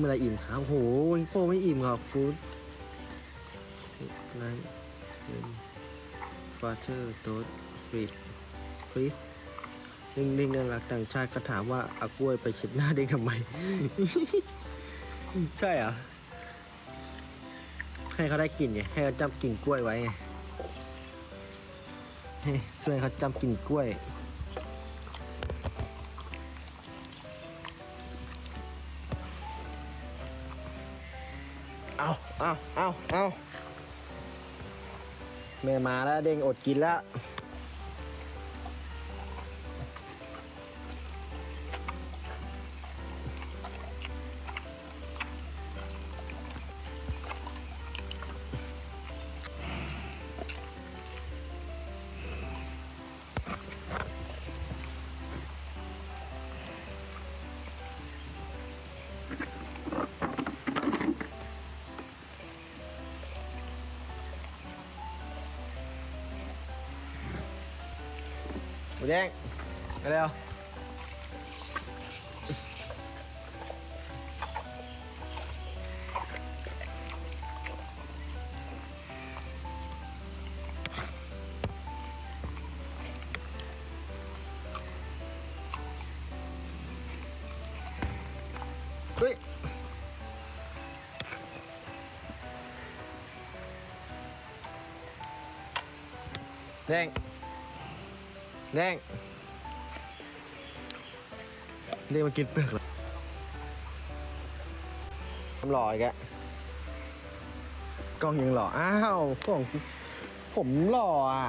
เมื่อไรอิ่มครับโหฮิปโปไม่อิ่มครับฟู้ดไนฟาเธอร์โต๊ดฟรีดฟรีสเด้งเด้งน่ารักต่างชาติก็ถามว่าอากล้วยไปเช็ดหน้าเด้งทำไม ใช่เหรอ ให้เขาได้กลิ่นไง ให้เขาจำกลิ่นกล้วยไว้ไงให้ช่วยเขาจำกลิ่นกล้วย เอาเอาเอาเอาแม่มาแล้วเด้งอดกินแล้ว แดงมาเร็วเฮ้ยแดง แดงเรียกมากินเปลือกเหรอทำหล่ออีกอะกล้องยังหล่อ อ้าวกล้องผมหล่ออะ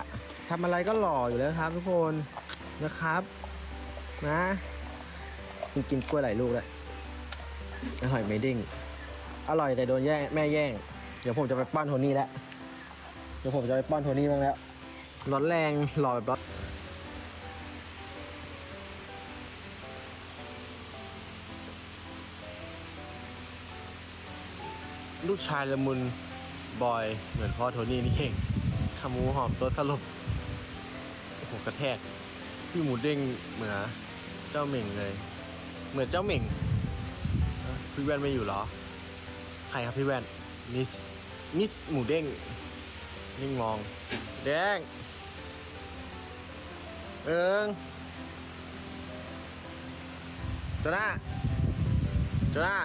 ทำอะไรก็หล่ออยู่แล้วครับ ทุกคนนะครับ นะกินกินกล้วยหลายลูกเลยอร่อยไมเด้งอร่อยแต่โดนแย่งแม่แย่ง เดี๋ยวผมจะไปป้อนโทนี่แล้วเดี๋ยวผมจะไปป้อนโทนี่บ้างแล้วร้อนแรงหล่อแบบร้อน ลูกชายละมุนบอยเหมือนพ่อโทนี่นี่เองขามูหอมตัวสลบโอ้โหกระแทกพี่หมูเด้งเหมือนเจ้าเหม่งเลย เหมือนเจ้าเหม่งพี่แว่นไม่อยู่หรอ ใครครับพี่แว่นมิสมิสหมูเด้งนิ่งมอง แดง เอิงโจนาโจนา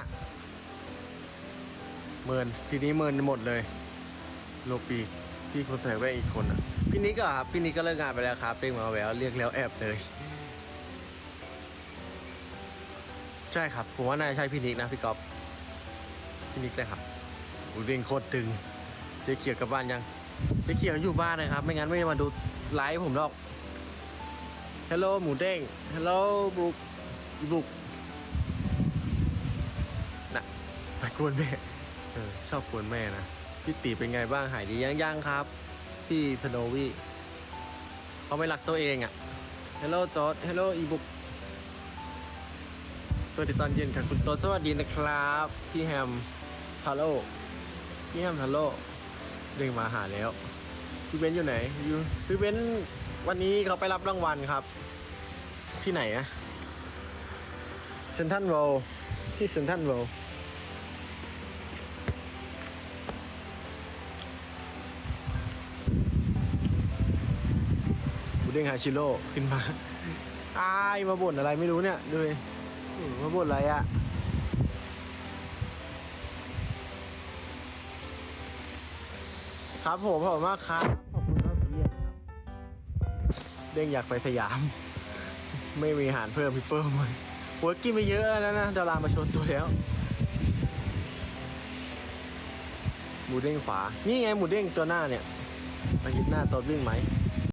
เมินทีนี้เมินหมดเลย โลปีพี่คนใส่แว่นอีกคนอะพี่นิกอะครับพี่นิกก็เลิกงานไปแล้วครับเป้งมาแววเรียกแล้วแอบเลย ใช่ครับผมว่าน่าจะใช่พี่นิกนะพี่ก๊อฟพี่นิกเลยครับอูเด้งโคตรตึงเจ๊เขียวกลับบ้านยังเจ๊เขียวอยู่บ้านนะครับ ไม่งั้นไม่ได้มาดูไลฟ์ผมหรอกฮัลโหลหมูเด้งฮัลโหลบุกบุกน่ะไปกวนแม่เออชอบกวนแม่นะ พี่ตีเป็นไงบ้างหายดียังยังครับ พี่พโนวีเขาไม่รักตัวเองอะ่ะฮัลโหลโต๊ดฮัลโหลอีบุ๊กสวัสดีตอนเย็นค่ะคุณโต๊ดสวัสดีนะครับ พี่แฮมทาโร่พี่แฮมทาโร่เด้งมาหาแล้วพี่เบนซ์อยู่ไหนอยู่พี่เบนซ์วันนี้เขาไปรับรางวัลครับ ที่ไหนอะเซนทันโรที่เซนทันโร ด้งฮาชิโร่ขึ้นมาอายมาบ่นอะไรไม่รู้เนี่ยดูดิมาบ่นอะไรอะครับผมขอบคุณมากครับ ขอบคุณมากที่เรียกครับ เด้งอยากไปสยาม ไม่มีอาหารเพิ่มพี่เปิ้มเลยหัวกินไปเยอะแล้วนะดารามาชว์ตัวแล้ว หมูเด้งขวา นี่ไงหมูเด้งตัวหน้าเนี่ยมาคิดหน้าตัววิ่งไหม